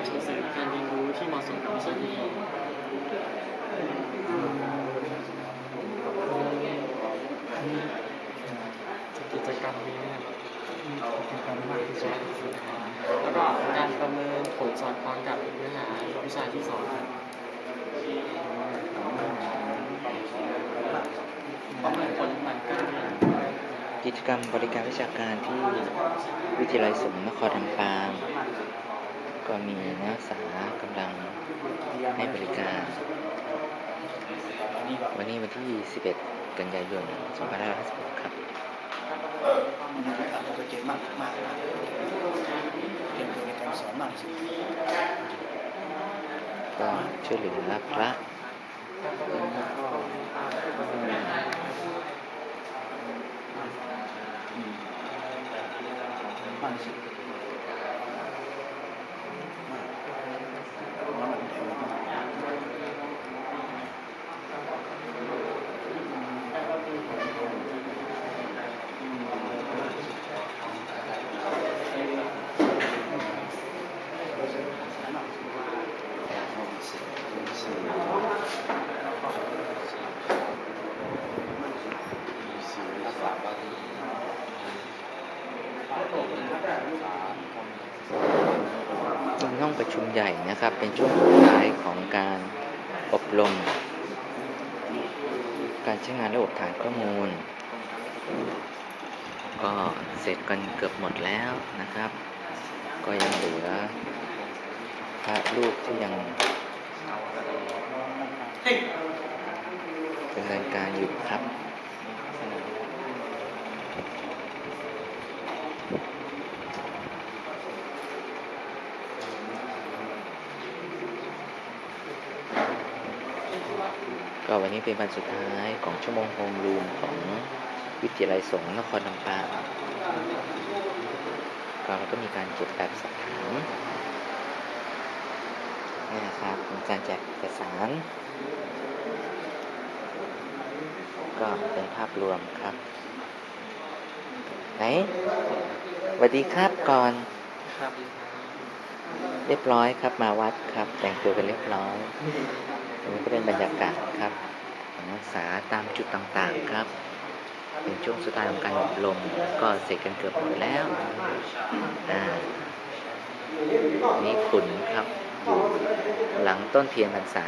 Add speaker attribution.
Speaker 1: กับสื่อสื่อการเรียนรู้ที่เหมาะสมกับวิชานี้กิจกรรมนี้เนี่ยมีกิจกรรมมากที่สุดแล้วก็การประเมินผลสอดคล้องกับเนื้อหาวิชาที่สอนประเมินผลหลังการเรียน
Speaker 2: กิจกรรมบริการวิชาการที่วิทยาลัยสงฆ์นครลำปาง ก็มีนักศึกษากำลังให้บริการ วันนี้วันที่ 11 กันยายน 2556 ครับ
Speaker 3: เราจะเก่งมากมากมากเก่งในการสอนมากที่สุด
Speaker 2: ก็ช่วยเหลือพระ
Speaker 3: มากที่สุดมากมากเก่งมาก
Speaker 2: เป็นห้องประชุมใหญ่นะครับ เป็นช่วงสุดท้ายของการอบรม การใช้งานระบบฐานข้อมูล ก็เสร็จกันเกือบหมดแล้วนะครับ ก็ยังเหลือพระรูปที่ยังดำเนินการอยู่ครับ ก็วันนี้เป็นวันสุดท้ายของชั่วโมงโฮมรูมของวิทยาลัยสงฆ์นครลำปางก็เราก็มีการเก็บแบบสอบถามนี่นะครับมีการแจกเอกสาร ก็เป็นภาพรวมครับ ไหนสวัสดีครับก่อน
Speaker 1: ครับ
Speaker 2: เรียบร้อยครับมาวัดครับ แต่งตัวกันเรียบร้อย อันนี้ก็เป็นบรรยากาศครับของนักศึกษาตามจุดต่างๆครับ เป็นช่วงสุดท้ายของการอบรมก็เสร็จกันเกือบหมดแล้วอ่านี่ขุนครับอยู่หลังต้นเทียนพรรษา